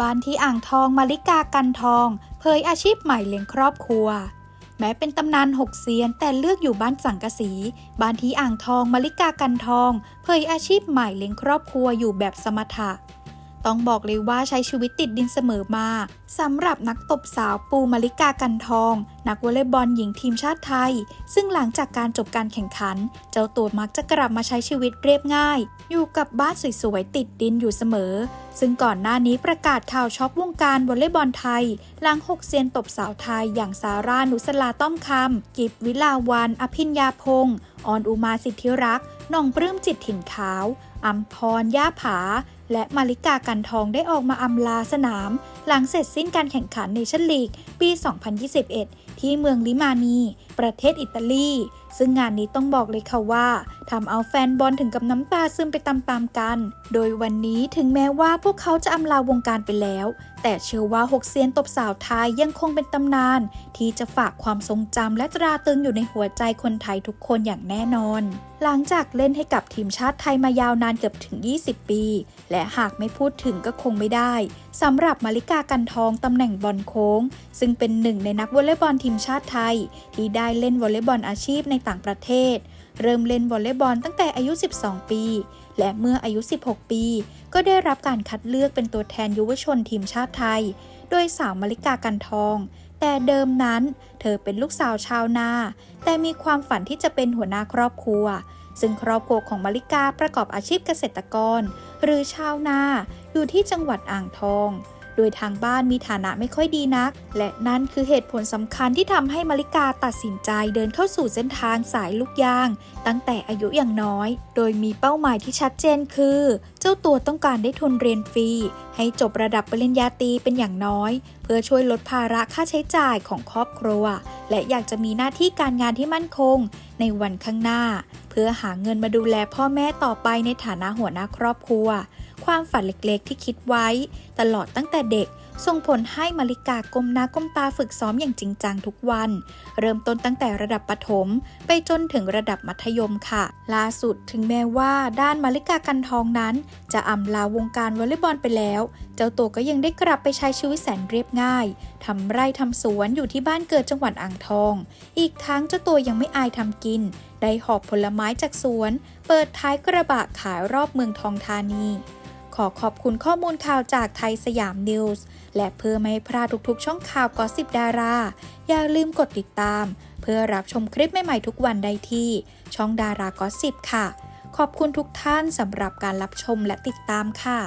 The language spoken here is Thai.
บ้านที่อ่างทองมาริกากันทอง เผยอาชีพใหม่เลี้ยงครอบครัว แม้เป็นตำนานหกเซียน แต่เลือกอยู่บ้านสังกะสี บ้านที่อ่างทองมาริกากันทอง เผยอาชีพใหม่เลี้ยงครอบครัวอยู่แบบสมถะ ต้องบอกเลยว่าใช้ชีวิตติดดินเสมอมาสำหรับนักตบสาวปูมาริกากันทอง นักวอลเลย์บอลหญิงทีมชาติไทย ซึ่งหลังจากการจบการแข่งขัน เจ้าตัวมักจะกลับมาใช้ชีวิตเรียบง่าย อยู่กับบ้านสวยๆติดดินอยู่เสมอ ซึ่งก่อนหน้านี้ประกาศข่าวช็อกวงการวอลเลย์บอลไทย หลังหกเซียนตบสาวไทยอย่างซาร่านุสลาต้อมคำกิบวิลาวันอภิญญาพงศ์ออนอุมาสิทธิรักษ์น่องปลื้มจิตถิ่นขาวอัมพรย่าผา และมาริกากันทองได้ออกมาอำลาสนาม หลังเสร็จสิ้นการแข่งขันในชั่นลีกปี 2021 ที่เมืองลิมานี ประเทศอิตาลี ซึ่งงานนี้ต้องบอกเลยค่ะว่าทำเอาแฟนบอลถึงกับน้ำตาซึมไปตามๆกัน โดยวันนี้ถึงแม้ว่าพวกเขาจะอำลาวงการไปแล้ว แต่เชื่อว่าหกเซียนตบสาวไทยยังคงเป็นตำนาน ที่จะฝากความทรงจำและตราตรึงอยู่ในหัวใจคนไทยทุกคนอย่างแน่นอน หลังจากเล่นให้กับทีมชาติไทยมายาวนานเกือบถึง 20 ปี และหากไม่พูดถึงก็คงไม่ได้สำหรับมาริกากันทองตำแหน่งบอลโค้ง ซึ่งเป็นหนึ่งในนักวอลเลย์บอลทีมชาติไทย ที่ได้เล่นวอลเลย์บอลอาชีพในต่างประเทศ เริ่มเล่นวอลเลย์บอลตั้งแต่อายุ 12 ปี และเมื่ออายุ 16 ปี ก็ได้รับการคัดเลือกเป็นตัวแทนยุวชนทีมชาติไทย โดยสาวมาริกากันทอง แต่เดิมนั้น เธอเป็นลูกสาวชาวนา แต่มีความฝันที่จะเป็นหัวหน้าครอบครัวซึ่งครอบครัวของมาริกาประกอบอาชีพเกษตรกร หรือชาวนาอยู่ที่จังหวัดอ่างทอง โดยทางบ้านมีฐานะไม่ค่อยดีนัก และนั่นคือเหตุผลสำคัญที่ทำให้มาริกาตัดสินใจเดินเข้าสู่เส้นทางสายลูกยาง ตั้งแต่อายุอย่างน้อย โดยมีเป้าหมายที่ชัดเจนคือ เจ้าตัวต้องการได้ทุนเรียนฟรี ให้จบระดับปริญญาตรีเป็นอย่างน้อย เพื่อช่วยลดภาระค่าใช้จ่ายของครอบครัว และอยากจะมีหน้าที่การงานที่มั่นคง ในวันข้างหน้า เพื่อหาเงินมาดูแลพ่อแม่ต่อไปในฐานะหัวหน้าครอบครัว ความฝันเล็กๆ ที่คิดไว้ ตลอดตั้งแต่เด็กส่งผลให้มาริกาก้มหน้าก้มตาฝึกซ้อมอย่างจริงจังทุกวัน เริ่มต้นตั้งแต่ระดับประถม ไปจนถึงระดับมัธยมค่ะ ล่าสุดถึงแม้ว่าด้านมาริกากันทองนั้น จะอำลาวงการวอลเลย์บอลไปแล้ว เจ้าตัวก็ยังได้กลับไปใช้ชีวิตแสนเรียบง่ายทำไร่ทำสวนอยู่ที่บ้านเกิดจังหวัดอ่างทอง อีกทั้งเจ้าตัวยังไม่อายทำกิน ได้หอบผลไม้จากสวน เปิดท้ายกระบะขายรอบเมืองทองธานี ขอขอบคุณข้อมูลข่าวจากไทยสยามนิวส์ และเพื่อไม่พลาดทุกๆ ช่องข่าวกอสิบดารา อย่าลืมกดติดตาม เพื่อรับชมคลิปใหม่ๆทุกวันได้ที่ ช่องดารากอสิบค่ะ ขอบคุณทุกท่านสำหรับการรับชมและติดตามค่ะ